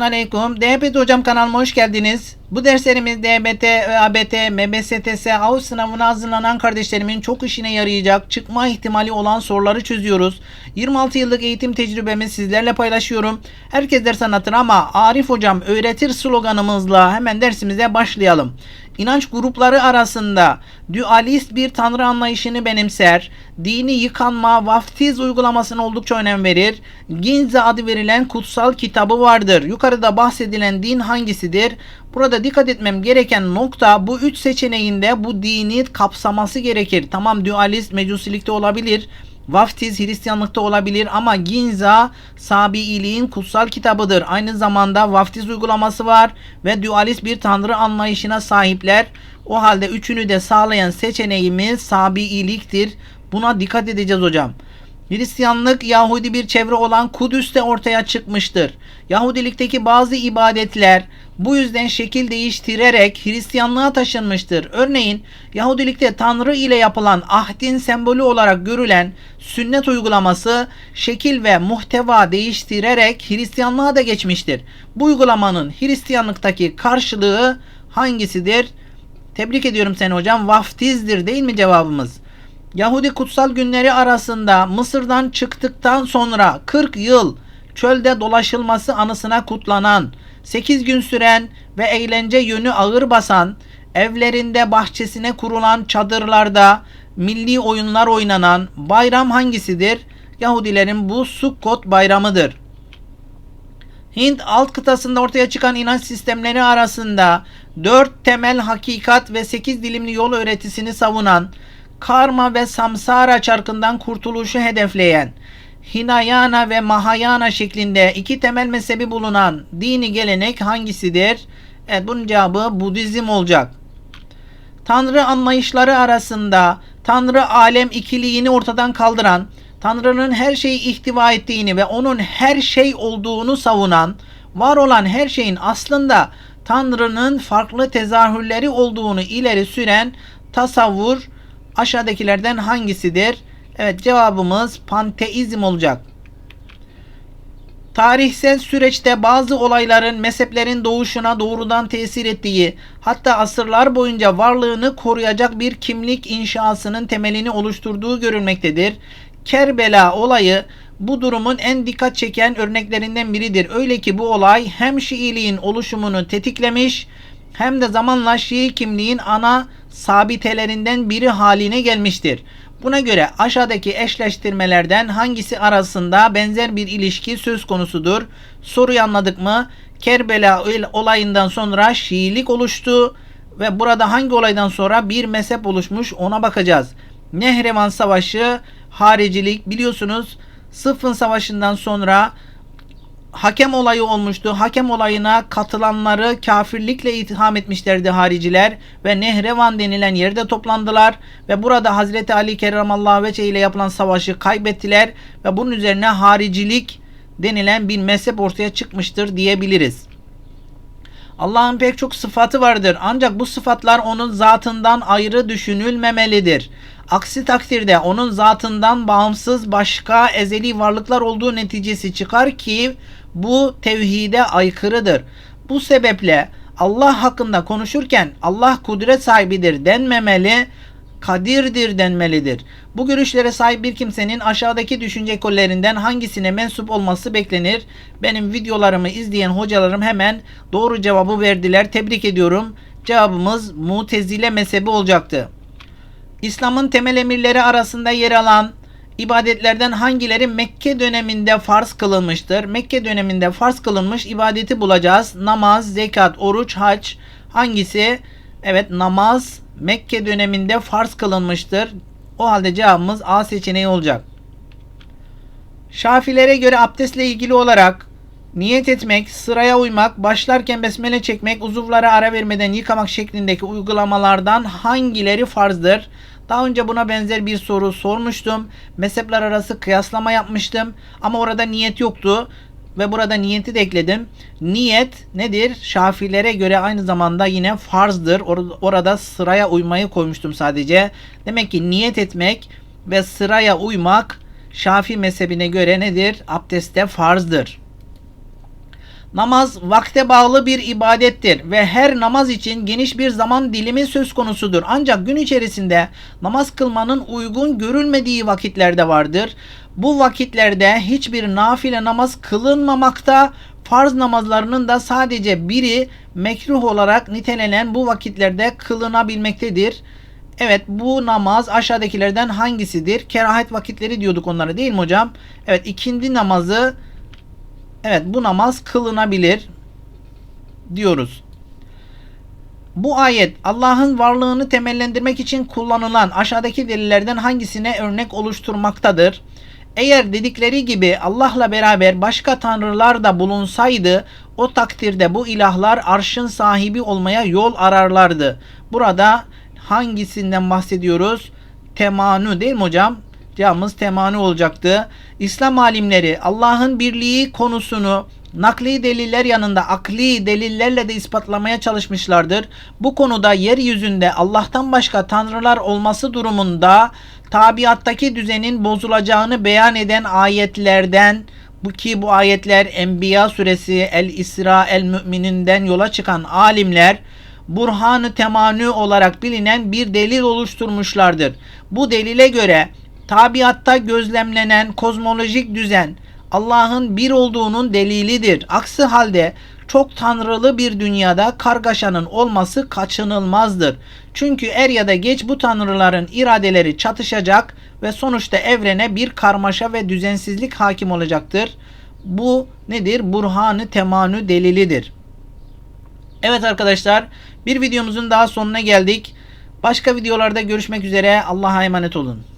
Aleyküm. DHBT Hocam kanalıma hoş geldiniz. Bu derslerimiz DHBT, ÖABT, MBSTS, AUS sınavına hazırlanan kardeşlerimin çok işine yarayacak, çıkma ihtimali olan soruları çözüyoruz. 26 yıllık eğitim tecrübemi sizlerle paylaşıyorum. Herkes ders anlatır ama Arif Hocam öğretir sloganımızla hemen dersimize başlayalım. İnanç grupları arasında dualist bir tanrı anlayışını benimser, dini yıkanma, vaftiz uygulamasına oldukça önem verir. Ginza adı verilen kutsal kitabı vardır. Yukarıda bahsedilen din hangisidir? Burada dikkat etmem gereken nokta bu üç seçeneğinde bu dini kapsaması gerekir. Tamam dualist mecusilikte olabilir. Vaftiz Hristiyanlıkta olabilir ama Ginza Sabiiliğin kutsal kitabıdır. Aynı zamanda vaftiz uygulaması var ve dualist bir tanrı anlayışına sahipler. O halde üçünü de sağlayan seçeneğimiz Sabiiliktir. Buna dikkat edeceğiz hocam. Hristiyanlık Yahudi bir çevre olan Kudüs'te ortaya çıkmıştır. Yahudilikteki bazı ibadetler bu yüzden şekil değiştirerek Hristiyanlığa taşınmıştır. Örneğin Yahudilikte Tanrı ile yapılan ahdin sembolü olarak görülen sünnet uygulaması şekil ve muhteva değiştirerek Hristiyanlığa da geçmiştir. Bu uygulamanın Hristiyanlıktaki karşılığı hangisidir? Tebrik ediyorum seni hocam. Vaftizdir değil mi cevabımız? Yahudi kutsal günleri arasında Mısır'dan çıktıktan sonra 40 yıl çölde dolaşılması anısına kutlanan, 8 gün süren ve eğlence yönü ağır basan, evlerinde bahçesine kurulan çadırlarda milli oyunlar oynanan bayram hangisidir? Yahudilerin bu Sukkot bayramıdır. Hint alt kıtasında ortaya çıkan inanç sistemleri arasında dört temel hakikat ve sekiz dilimli yol öğretisini savunan, karma ve samsara çarkından kurtuluşu hedefleyen, Hinayana ve Mahayana şeklinde iki temel mezhebi bulunan dini gelenek hangisidir? Evet bunun cevabı Budizm olacak. Tanrı anlayışları arasında Tanrı alem ikiliğini ortadan kaldıran, Tanrı'nın her şeyi ihtiva ettiğini ve onun her şey olduğunu savunan, var olan her şeyin aslında Tanrı'nın farklı tezahürleri olduğunu ileri süren tasavvur aşağıdakilerden hangisidir? Evet cevabımız panteizm olacak. Tarihsel süreçte bazı olayların mezheplerin doğuşuna doğrudan tesir ettiği, hatta asırlar boyunca varlığını koruyacak bir kimlik inşasının temelini oluşturduğu görülmektedir. Kerbela olayı bu durumun en dikkat çeken örneklerinden biridir. Öyle ki bu olay hem Şiiliğin oluşumunu tetiklemiş hem de zamanla Şii kimliğin ana sabitelerinden biri haline gelmiştir. Buna göre aşağıdaki eşleştirmelerden hangisi arasında benzer bir ilişki söz konusudur? Soruyu anladık mı? Kerbela olayından sonra Şiilik oluştu ve burada hangi olaydan sonra bir mezhep oluşmuş ona bakacağız. Nehrevan Savaşı, haricilik biliyorsunuz Sıffın Savaşı'ndan sonra hakem olayı olmuştu. Hakem olayına katılanları kafirlikle itham etmişlerdi hariciler ve Nehrevan denilen yerde toplandılar ve burada Hazreti Ali Kerramallahu Veçhe ile yapılan savaşı kaybettiler ve bunun üzerine haricilik denilen bir mezhep ortaya çıkmıştır diyebiliriz. Allah'ın pek çok sıfatı vardır ancak bu sıfatlar onun zatından ayrı düşünülmemelidir. Aksi takdirde onun zatından bağımsız başka ezeli varlıklar olduğu neticesi çıkar ki bu tevhide aykırıdır. Bu sebeple Allah hakkında konuşurken Allah kudret sahibidir denmemeli, kadirdir denmelidir. Bu görüşlere sahip bir kimsenin aşağıdaki düşünce kollerinden hangisine mensup olması beklenir? Benim videolarımı izleyen hocalarım hemen doğru cevabı verdiler. Tebrik ediyorum. Cevabımız Mutezile mezhebi olacaktı. İslam'ın temel emirleri arasında yer alan ibadetlerden hangileri Mekke döneminde farz kılınmıştır? Mekke döneminde farz kılınmış ibadeti bulacağız. Namaz, zekat, oruç, hac hangisi? Evet namaz Mekke döneminde farz kılınmıştır. O halde cevabımız A seçeneği olacak. Şafilere göre abdestle ilgili olarak niyet etmek, sıraya uymak, başlarken besmele çekmek, uzuvlara ara vermeden yıkamak şeklindeki uygulamalardan hangileri farzdır? Daha önce buna benzer bir soru sormuştum. Mezhepler arası kıyaslama yapmıştım ama orada niyet yoktu ve burada niyeti de ekledim. Niyet nedir? Şafilere göre aynı zamanda yine farzdır. Or- orada sıraya uymayı koymuştum sadece. Demek ki niyet etmek ve sıraya uymak Şafi mezhebine göre nedir? Abdestte farzdır. Namaz vakte bağlı bir ibadettir ve her namaz için geniş bir zaman dilimi söz konusudur. Ancak gün içerisinde namaz kılmanın uygun görülmediği vakitlerde vardır. Bu vakitlerde hiçbir nafile namaz kılınmamakta, farz namazlarının da sadece biri mekruh olarak nitelenen bu vakitlerde kılınabilmektedir. Evet bu namaz aşağıdakilerden hangisidir? Kerahet vakitleri diyorduk onlara değil mi hocam? Evet ikindi namazı evet bu namaz kılınabilir diyoruz. Bu ayet Allah'ın varlığını temellendirmek için kullanılan aşağıdaki delillerden hangisine örnek oluşturmaktadır? Eğer dedikleri gibi Allah'la beraber başka tanrılar da bulunsaydı o takdirde bu ilahlar arşın sahibi olmaya yol ararlardı. Burada hangisinden bahsediyoruz? Temanu değil mi hocam? Cevabımız temanu olacaktı. İslam alimleri Allah'ın birliği konusunu nakli deliller yanında akli delillerle de ispatlamaya çalışmışlardır. Bu konuda yeryüzünde Allah'tan başka tanrılar olması durumunda tabiattaki düzenin bozulacağını beyan eden ayetlerden bu ki bu ayetler Enbiya suresi El İsra El Mümininden yola çıkan alimler burhanı temanü olarak bilinen bir delil oluşturmuşlardır. Bu delile göre tabiatta gözlemlenen kozmolojik düzen Allah'ın bir olduğunun delilidir. Aksi halde çok tanrılı bir dünyada kargaşanın olması kaçınılmazdır. Çünkü er ya da geç bu tanrıların iradeleri çatışacak ve sonuçta evrene bir karmaşa ve düzensizlik hakim olacaktır. Bu nedir? Burhanı temanü delilidir. Evet arkadaşlar bir videomuzun daha sonuna geldik. Başka videolarda görüşmek üzere. Allah'a emanet olun.